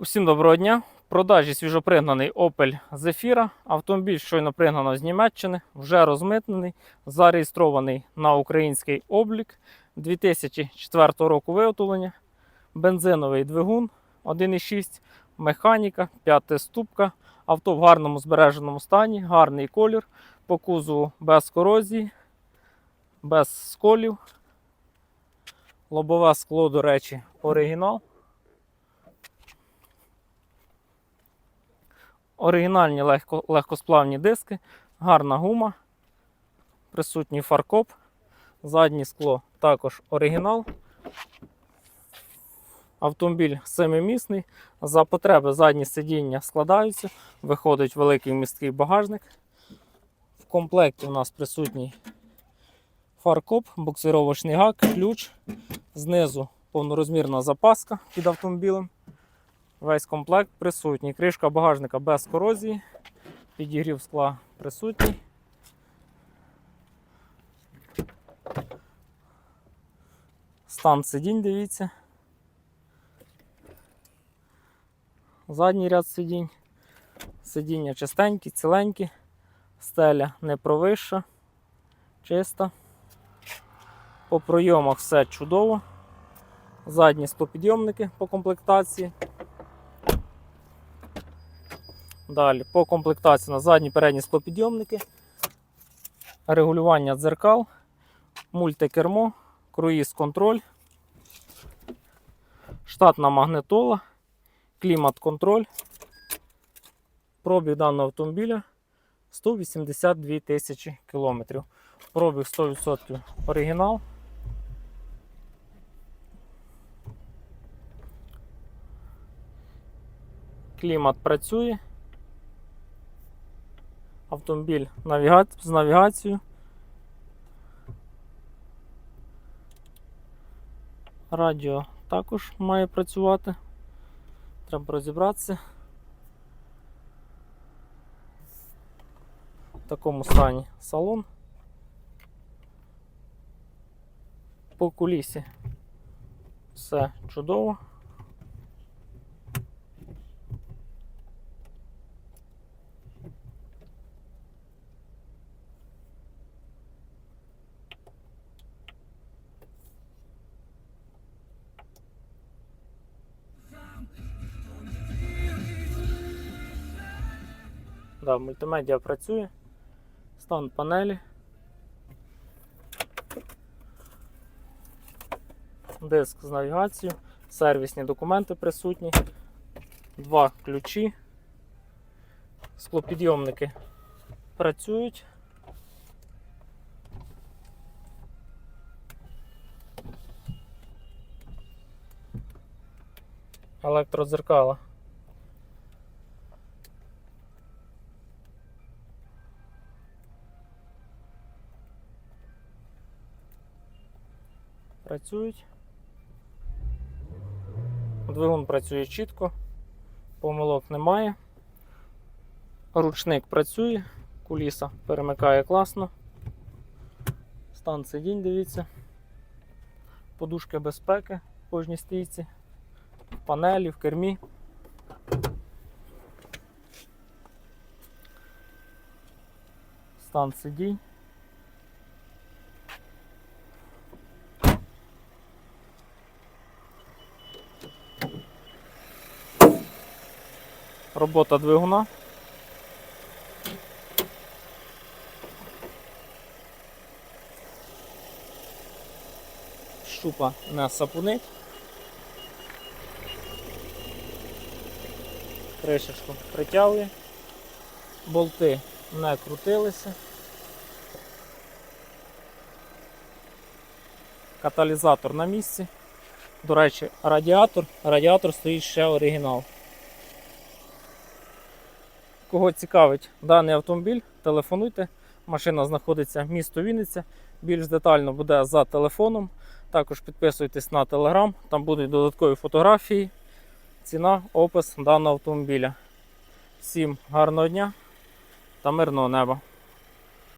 Усім доброго дня. В продажі свіжопригнаний Opel Zafira. Автомобіль щойно пригнано з Німеччини, вже розмитнений, зареєстрований на український облік 2004 року виготовлення. Бензиновий двигун 1,6, механіка, 5 ступка. Авто в гарному збереженому стані, гарний колір, по кузову без корозії, без сколів. Лобове скло, до речі, оригінал. Оригінальні легко, легкосплавні диски, гарна гума, присутній фаркоп, заднє скло також оригінал. Автомобіль семимісний. За потреби задні сидіння складаються, виходить великий місткий багажник. В комплекті у нас присутній фаркоп, буксировочний гак, ключ. Знизу повнорозмірна запаска під автомобілем. Весь комплект присутній. Кришка багажника без корозії. Підігрів скла присутній. Стан сидінь, дивіться. Задній ряд сидінь. Сидіння чистенькі, ціленькі. Стеля не провища, чиста. По пройомах все чудово. Задні склопідйомники по комплектації. Далі по комплектації на задні передні склопідйомники, регулювання дзеркал, мультикермо, круїз контроль, штатна магнитола, клімат-контроль. Пробіг даного автомобіля 182 тисячі кілометрів. Пробіг 100% оригінал. Клімат працює. Автомобіль навіга... з навігацією. Радіо також має працювати. Треба розібратися. В такому стані салон. По кулісі все чудово. Да, мультимедіа працює. Стан панелі. Диск з навігацією, сервісні документи присутні, два ключі, склопідйомники працюють. Електродзеркала. Працюють. Двигун працює чітко, помилок немає. Ручник працює, куліса перемикає класно. Стан сидінь, дивіться. Подушки безпеки в кожній стійці, в панелі, в кермі. Стан сидінь. Робота двигуна. Щупа не сапунить. Кришечку притягує. Болти не крутилися. Каталізатор на місці. До речі, радіатор. Радіатор стоїть ще оригінал. Кого цікавить даний автомобіль, телефонуйте. Машина знаходиться в місто Вінниця. Більш детально буде за телефоном. Також підписуйтесь на телеграм, там будуть додаткові фотографії, ціна, опис даного автомобіля. Всім гарного дня та мирного неба!